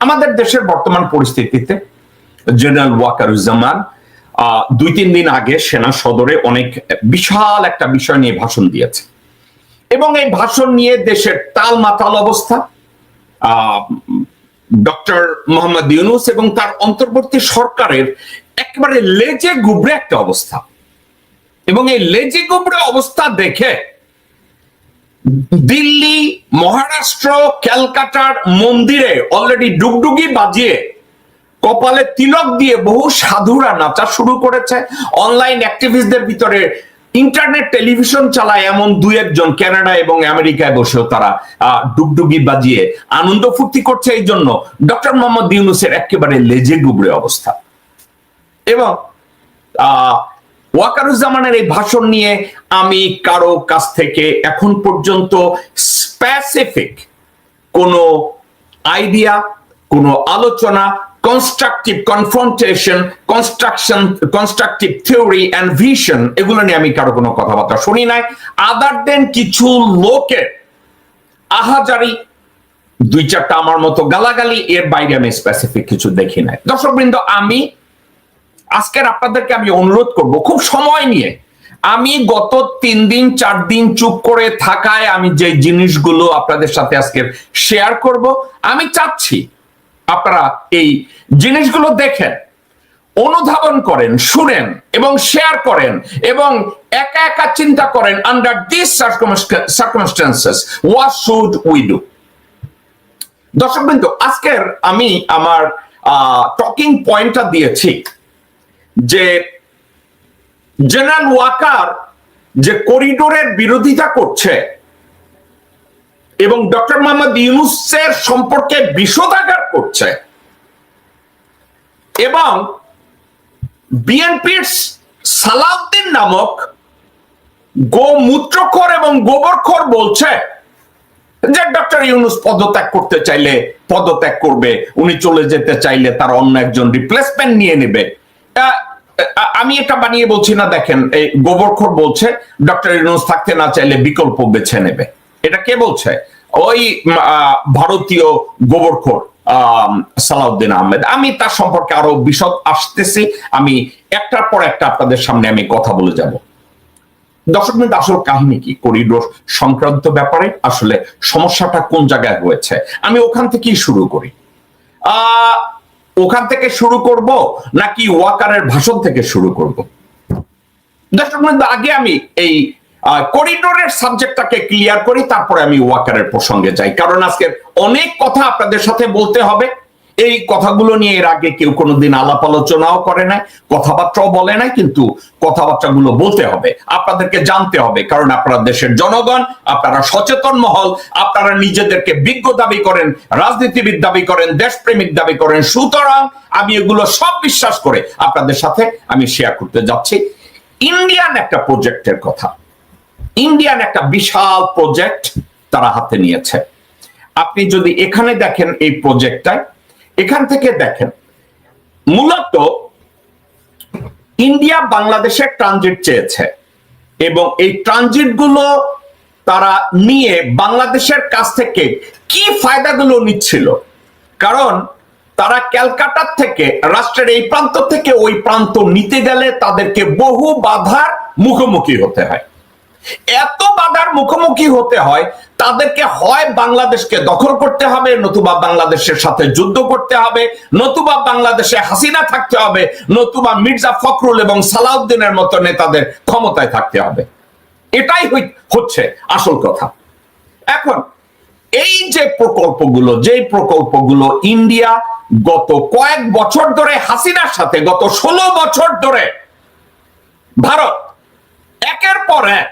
আমাদের দেশের বর্তমান পরিস্থিতিতে জেনারেল ওয়াকারুজ্জামান দুই, তিন দিন আগে সেনা সদরে অনেক বিশাল একটা বিষয় নিয়ে ভাষণ দিয়েছে। এবং এই ভাষণ নিয়ে দেশের তাল মাতাল অবস্থা ডক্টর মোহাম্মদ ইউনুস এবং তার অন্তর্বর্তী সরকারের একেবারে লেজে গুবরে একটা অবস্থা। এবং এই লেজে গুবরে অবস্থা দেখে দিল্লি মহারাষ্ট্র ক্যালকাটার মন্দিরে অলরেডি ডুগডুগি বাজিয়ে কপালে তিলক দিয়ে বহু সাধুরা নাচা শুরু করেছে। অনলাইন অ্যাক্টিভিস্টদের ভিতরে ইন্টারনেট টেলিভিশন চালায় এমন দুই একজন কানাডা এবং আমেরিকায় বসেও তারা ডুগডুগি বাজিয়ে আনন্দ ফুর্তি করছে এই জন্য। ডক্টর মোহাম্মদ ইউনুসের একেবারে লেজে গুবরে অবস্থা। এবং আহ, ওয়াকারুজ্জামানের এই ভাষণ নিয়ে আমি কারও কাছ থেকে এখন পর্যন্ত স্পেসিফিক কোনো আইডিয়া কোনো আলোচনা constructive confrontation construction constructive theory and vision এগুলো নিয়ে আমি কারও কোনো কথাবার্তা শুনি নাই। আদার দেন কিছু লোকের আহাজারি, দুই চারটা আমার মতো গালাগালি, এর বাইরে আমি স্পেসিফিক কিছু দেখি নাই। দর্শকবৃন্দ, আমি আজকের আপনাদেরকে আমি অনুরোধ করব, খুব সময় নিয়ে। আমি গত তিন দিন, চার দিন চুপ করে থাকায় আমি যে জিনিসগুলো আপনাদের সাথে আজকে শেয়ার করব, আমি চাচ্ছি আপনারা এই জিনিসগুলো দেখেন, অনুধাবন করেন, শুনেন এবং শেয়ার করেন এবং একা একা চিন্তা করেন under this circumstances what should we do দর্শক বিন্দু, আজকের আমি আমার টকিং পয়েন্টটা দিয়েছি। যে জেনারেল ওয়াকার যে করিডোরের বিরোধিতা করছে এবং ডক্টর মোহাম্মদ ইউনুসের সম্পর্কে বিষোদাগার করছে এবং বিএনপির সালাউদ্দিন নামক গোমূত্রখোর এবং গোবরখোর বলছে যে ডক্টর ইউনুস পদত্যাগ করতে চাইলে পদত্যাগ করবে, উনি চলে যেতে চাইলে তার অন্য একজন রিপ্লেসমেন্ট নিয়ে নেবে। আমি এটা বানিয়ে বলছি না, দেখেন, এই গোবরখোর বলছে, ডক্টর ইউনুস থাকতে না চাইলে বিকল্প বেছে নেবে। এটা কে বলছে? ওই ভারতীয় গোবরখোর সালাউদ্দিন আহমেদ। আমি তার সম্পর্কে আরও বিশদ আসতেছি। আমি একটার পর একটা আপনাদের সামনে আমি কথা বলে যাব। দর্শক মিনিট আসল কাহিনী কি? করিডোর সংক্রান্ত ব্যাপারে আসলে সমস্যাটা কোন জায়গায় হয়েছে? আমি ওখান থেকেই শুরু করি। আহ ওখান থেকে শুরু করব নাকি ওয়াকারের ভাষণ থেকে শুরু করব? দর্শক আগে আমি এই করিডোরের সাবজেক্টটাকে ক্লিয়ার করি, তারপরে আমি ওয়াকারের প্রসঙ্গে যাই। কারণ আজকে অনেক কথা আপনাদের সাথে বলতে হবে। এই কথাগুলো নিয়ে এর আগে কেউ কোনোদিন আলাপ আলোচনাও করে নাই, কথাবার্তাও বলে নাই, কিন্তু কথাবার্তাগুলো বলতে হবে, আপনাদেরকে জানতে হবে, কারণ আপনারা দেশের জনগণ, আপনারা সচেতন মহল, আপনারা নিজেদেরকে বিজ্ঞ দাবি করেন, রাজনীতিবিদ দাবি করেন, দেশপ্রেমিক দাবি করেন, সুতরাং আমি এগুলো সব বিশ্বাস করে আপনাদের সাথে আমি শেয়ার করতে যাচ্ছি। ইন্ডিয়ান একটা প্রজেক্টের কথা। ইন্ডিয়ান একটা বিশাল প্রজেক্ট তারা হাতে নিয়েছে। আপনি যদি এখানে দেখেন এই প্রজেক্টটায় এখান থেকে দেখেন, মূলত ইন্ডিয়া বাংলাদেশের ট্রানজিট চেয়েছে এবং এই ট্রানজিটগুলো তারা নিয়ে বাংলাদেশের কাছ থেকে কি ফায়দাগুলো নিচ্ছিল? কারণ তারা ক্যালকাটার থেকে, রাষ্ট্রের এই প্রান্ত থেকে ওই প্রান্ত নিতে গেলে তাদেরকে বহু বাধার মুখোমুখি হতে হয়। এত বাধার মুখোমুখি হতে হয় তাদেরকে হয় বাংলাদেশকে দখল করতে হবে, নতুবা বাংলাদেশের সাথে যুদ্ধ করতে হবে, নতুবা বাংলাদেশে হাসিনা থাকতে হবে, নতুবা মির্জা ফখরুল এবং সালাউদ্দিনের মতো নেতাদের ক্ষমতায় থাকতে হবে। এটাই হচ্ছে আসল কথা। এখন, এই যে প্রকল্পগুলো যে প্রকল্পগুলো ইন্ডিয়া গত কয়েক বছর ধরে হাসিনার সাথে, গত ষোলো বছর ধরে ভারত একের পর এক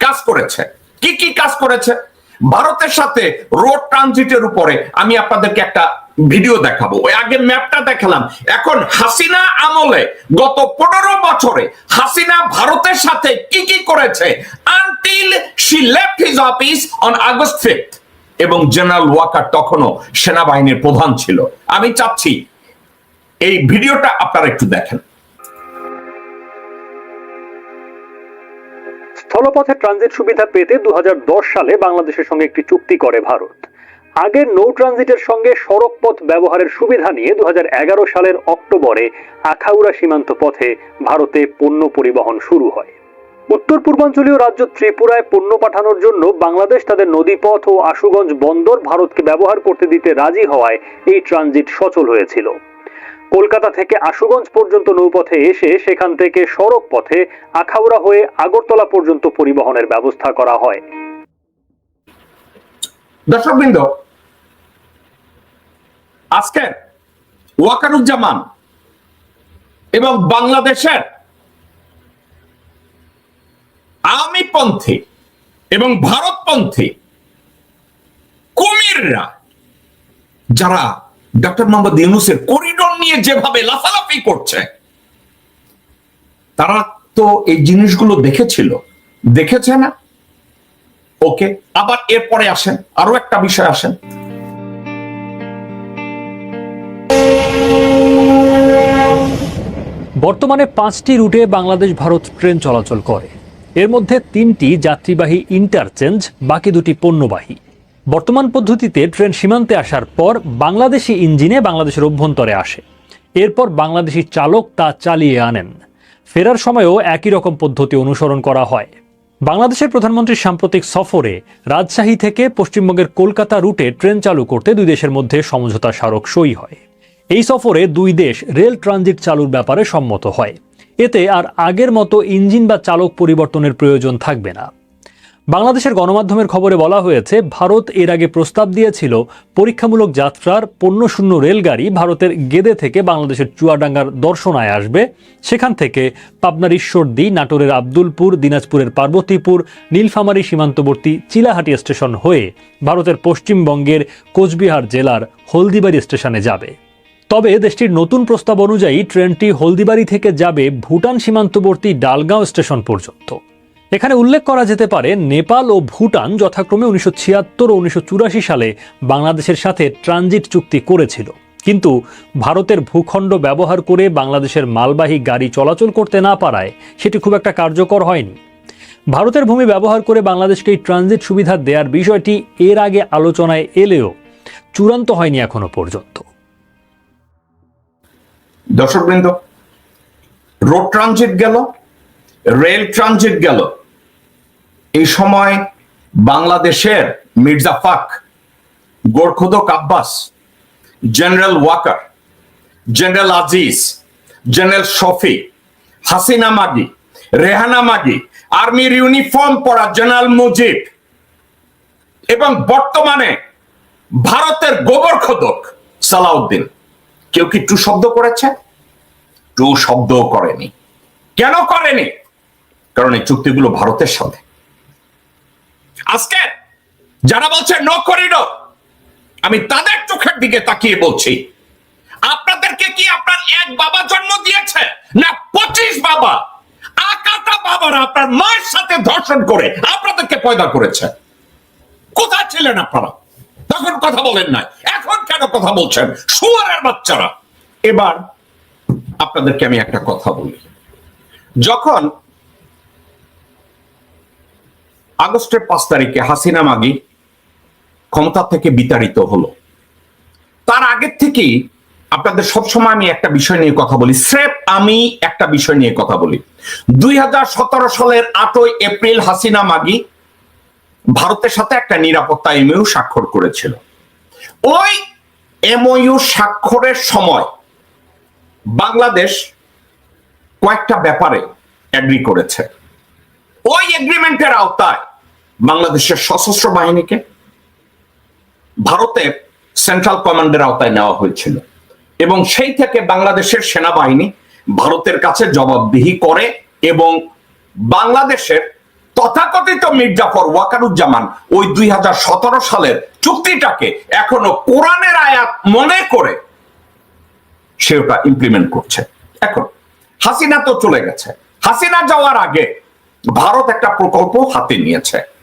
কাজ করেছে। কি কি কাজ করেছে? ভারতের সাথে রোড ট্রানজিটের উপরে আমি আপনাদেরকে একটা ভিডিও দেখাবো। ওই আগের ম্যাপটা দেখালাম। এখন হাসিনা আমলে গত পনেরো বছরে হাসিনা ভারতের সাথে কি কি করেছে? Until she left his office on August fifth এবং জেনারেল ওয়াকার তখনও সেনাবাহিনীর প্রধান ছিল। আমি চাচ্ছি এই ভিডিওটা আপনারা একটু দেখেন। স্থলপথে ট্রানজিট সুবিধা পেতে দু সালে বাংলাদেশের সঙ্গে একটি চুক্তি করে ভারত। আগের নৌ ট্রানজিটের সঙ্গে সড়ক পথ ব্যবহারের সুবিধা নিয়ে দু সালের অক্টোবরে আখাউড়া সীমান্ত পথে ভারতে পণ্য পরিবহন শুরু হয়। উত্তর পূর্বাঞ্চলীয় রাজ্য ত্রিপুরায় পণ্য পাঠানোর জন্য বাংলাদেশ তাদের নদীপথ ও আশুগঞ্জ বন্দর ভারতকে ব্যবহার করতে দিতে রাজি হওয়ায় এই ট্রানজিট সচল হয়েছিল। কলকাতা থেকে আশুগঞ্জ পর্যন্ত নৌপথে এসে সেখান থেকে সড়ক পথে আখাউড়া হয়ে আগরতলা পর্যন্ত পরিবহনের ব্যবস্থা করা হয়। দর্শকবৃন্দ, আজকে ওয়াকারুজ্জামান এবং বাংলাদেশের আওয়ামী পন্থী এবং ভারতপন্থী কুমিররা, যারা ডক্টর মোহাম্মদ ইউনুসের করিডোর নিয়ে যেভাবে লাফালাফি করছে, তারা তো এই জিনিসগুলো দেখেছিল। দেখেছে না? ওকে, আবার এরপরে আসেন, আরও একটা বিষয় আসেন। বর্তমানে পাঁচটি রুটে বাংলাদেশ ভারত ট্রেন চলাচল করে। এর মধ্যে তিনটি যাত্রীবাহী ইন্টারচেঞ্জ বাকি দুটি পণ্যবাহী। বর্তমান পদ্ধতিতে ট্রেন সীমান্তে আসার পর বাংলাদেশি ইঞ্জিনে বাংলাদেশের অভ্যন্তরে আসে। এরপর বাংলাদেশি চালক তা চালিয়ে আনেন। ফেরার সময়ও একই রকম পদ্ধতি অনুসরণ করা হয়। বাংলাদেশের প্রধানমন্ত্রীর সাম্প্রতিক সফরে রাজশাহী থেকে পশ্চিমবঙ্গের কলকাতা রুটে ট্রেন চালু করতে দুই দেশের মধ্যে সমঝোতা স্মারক সই হয়। এই সফরে দুই দেশ রেল ট্রানজিট চালুর ব্যাপারে সম্মত হয়। এতে আর আগের মতো ইঞ্জিন বা চালক পরিবর্তনের প্রয়োজন থাকবে না। বাংলাদেশের গণমাধ্যমের খবরে বলা হয়েছে, ভারত এর আগে প্রস্তাব দিয়েছিল পরীক্ষামূলক যাত্রার পণ্যশূন্য রেলগাড়ি ভারতের গেদে থেকে বাংলাদেশের চুয়াডাঙ্গার দর্শনায় আসবে। সেখান থেকে পাবনার ঈশ্বরদী, নাটোরের আব্দুলপুর, দিনাজপুরের পার্বতীপুর, নীলফামারী সীমান্তবর্তী চিলাহাটি স্টেশন হয়ে ভারতের পশ্চিমবঙ্গের কোচবিহার জেলার হলদিবাড়ি স্টেশনে যাবে। তবে দেশটির নতুন প্রস্তাব অনুযায়ী ট্রেনটি হলদিবাড়ি থেকে যাবে ভুটান সীমান্তবর্তী ডালগাঁও স্টেশন পর্যন্ত। এখানে উল্লেখ করা যেতে পারে, নেপাল ও ভুটান যথাক্রমে উনিশশো ছিয়াত্তর ও উনিশশো চুরাশি সালে বাংলাদেশের সাথে ট্রানজিট চুক্তি করেছিল। কিন্তু ভারতের ভূখণ্ড ব্যবহার করে বাংলাদেশের মালবাহী গাড়ি চলাচল করতে না পারায় সেটি খুব একটা কার্যকর হয়নি। ভারতের ভূমি ব্যবহার করে বাংলাদেশকে এই ট্রানজিট সুবিধা দেওয়ার বিষয়টি এর আগে আলোচনায় এলেও চূড়ান্ত হয়নি এখনও পর্যন্ত। দর্শকবৃন্দ, রোড ট্রানজিট গেল, রেল ট্রানজিট গেল। এই সময় বাংলাদেশের মির্জা ফাক গোরখুদক Abbas general Waker, general Aziz, general Shafi, Hasina মাগি, রেহানা মাগি, আর্মির ইউনিফর্ম পরা জেনারেল মুজিব এবং বর্তমানে ভারতের গোবর খোদক সালাউদ্দিন। কেউ কি টু শব্দ করেছে? টু শব্দ করেনি। কেন করেনি? কারণ এই চুক্তিগুলো ভারতের সাথে। আজকে যারা বলছে নো করিডোর আমি তাদের চোখের দিকে তাকিয়ে বলছি। আপনাদেরকে কি আপনার এক বাবা জন্ম দিয়েছে? না, পঁচিশ বাবা। আকাটা বাবারা আপনার মায়ের সাথে ধর্ষণ করে আপনাদেরকে পয়দা করেছে। কোথায় ছিলেন আপনারা? তখন কথা বলেন নাই। এখন কেন কথা বলছেন? শুয়ারের বাচ্চারা। এবার আপনাদেরকে আমি একটা কথা বলি। যখন আগস্টের পাঁচ তারিখে হাসিনা মাগি ক্ষমতা থেকে বিতাড়িত হলো। তার আগের থেকেই আপনাদের সবসময় আমি একটা বিষয় নিয়ে কথা বলি, স্রেফ আমি একটা বিষয় নিয়ে কথা বলি। দুই হাজার সতেরো সালের আটই এপ্রিল হাসিনা মাগি ভারতের সাথে একটা নিরাপত্তা এমইউ স্বাক্ষর করেছিল। ওই এমইউ স্বাক্ষরের সময় বাংলাদেশ কয়েকটা ব্যাপারে এগ্রি করেছে। ওই এগ্রিমেন্টের আওতায় বাংলাদেশের সশস্ত্র বাহিনীকে ভারতের সেন্ট্রাল কমান্ডের আওতায় নেওয়া হয়েছিল। এবং সেই থেকে বাংলাদেশের সেনাবাহিনী ভারতের কাছে জবাবদিহি করে এবং বাংলাদেশের তথাকথিত মির্জাফর ওয়াকারুজ্জামান ওই দুই হাজার সতেরো সালের চুক্তিটাকে এখনও কোরআনের আয়াত মনে করে সে ওটা ইমপ্লিমেন্ট করছে। এখন হাসিনা তো চলে গেছে। হাসিনা যাওয়ার আগে ভারত একটা প্রকল্প হাতে নিয়েছে।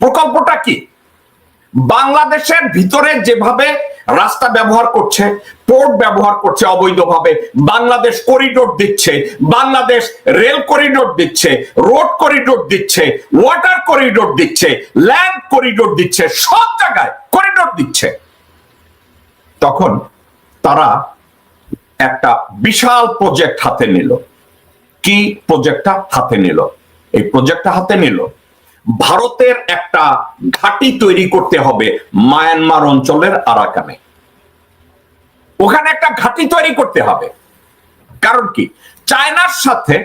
প্রকল্পটা কি? বাংলাদেশের ভিতরে যেভাবে রাস্তা ব্যবহার করছে, পোর্ট ব্যবহার করছে অবৈধভাবে, বাংলাদেশ করিডোর দিচ্ছে, বাংলাদেশ রেল করিডোর দিচ্ছে, রোড করিডোর দিচ্ছে, ওয়াটার করিডোর দিচ্ছে, ল্যান্ড করিডোর দিচ্ছে, সব জায়গায় করিডোর দিচ্ছে। তখন তারা একটা বিশাল প্রজেক্ট হাতে নিল। কি প্রজেক্টটা হাতে নিল? এই প্রজেক্টটা হাতে নিল ভারতের একটা ঘাঁটি তৈরি করতে হবে মায়ানমার অঞ্চলের আরাকানে। ওখানে একটা ঘাঁটি তৈরি করতে হবে। কারণ কি? চায়নার সাথে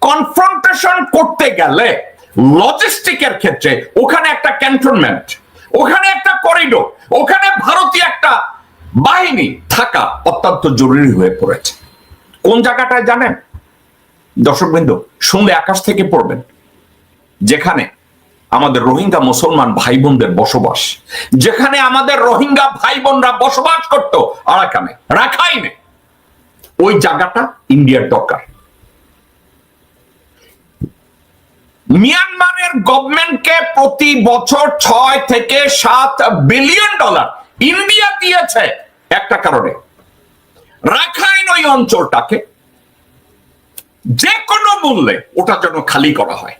কনফ্রন্টেশন করতে গেলে লজিস্টিকের ক্ষেত্রে ওখানে একটা ক্যান্টনমেন্ট ওখানে একটা করিডোর ওখানে ভারতীয় একটা বাহিনী থাকা অত্যন্ত জরুরি হয়ে পড়েছে। কোন জায়গাটায় জানেন? দর্শকবৃন্দ, শুনলে আকাশ থেকে পড়বেন। যেখানে আমাদের রোহিঙ্গা মুসলমান ভাই বোনদের বসবাস, যেখানে আমাদের রোহিঙ্গা ভাই বোনরা বসবাস করত, আরাকানে, রাখাইনে। ওই জায়গাটা ইন্ডিয়ার দরকার। মিয়ানমারের গভর্নমেন্টকে প্রতি বছর ছয় থেকে সাত বিলিয়ন ডলার ইন্ডিয়া দিয়েছে একটা কারণে। রাখাইন ওই অঞ্চলটাকে যে কোনো মূল্যে ওটা যেন খালি করা হয়।